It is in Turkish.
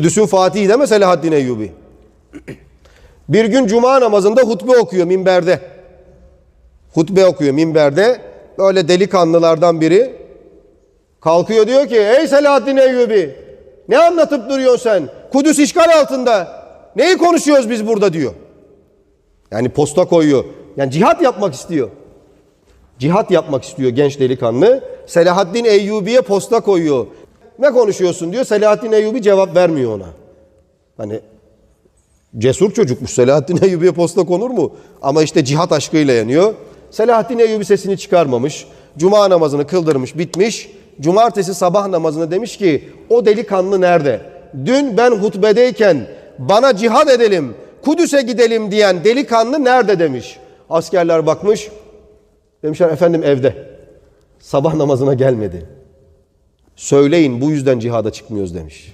Kudüs'ün Fatihi deme Selahaddin Eyyubi. Bir gün cuma namazında hutbe okuyor minberde. Hutbe okuyor minberde. Böyle delikanlılardan biri kalkıyor diyor ki ey Selahaddin Eyyubi ne anlatıp duruyorsun sen? Kudüs işgal altında. Neyi konuşuyoruz biz burada diyor. Yani posta koyuyor. Yani cihat yapmak istiyor. Cihat yapmak istiyor genç delikanlı. Selahaddin Eyyubi'ye posta koyuyor. Ne konuşuyorsun diyor. Selahaddin Eyyubi cevap vermiyor ona. Hani cesur çocukmuş. Selahaddin Eyyubi'ye posta konur mu? Ama işte cihat aşkıyla yanıyor. Selahaddin Eyyubi sesini çıkarmamış. Cuma namazını kıldırmış, bitmiş. Cumartesi sabah namazını demiş ki o delikanlı nerede? Dün ben hutbedeyken bana cihad edelim, Kudüs'e gidelim diyen delikanlı nerede demiş. Askerler bakmış. Demişler efendim evde. Sabah namazına gelmedi. Söyleyin bu yüzden cihada çıkmıyoruz demiş.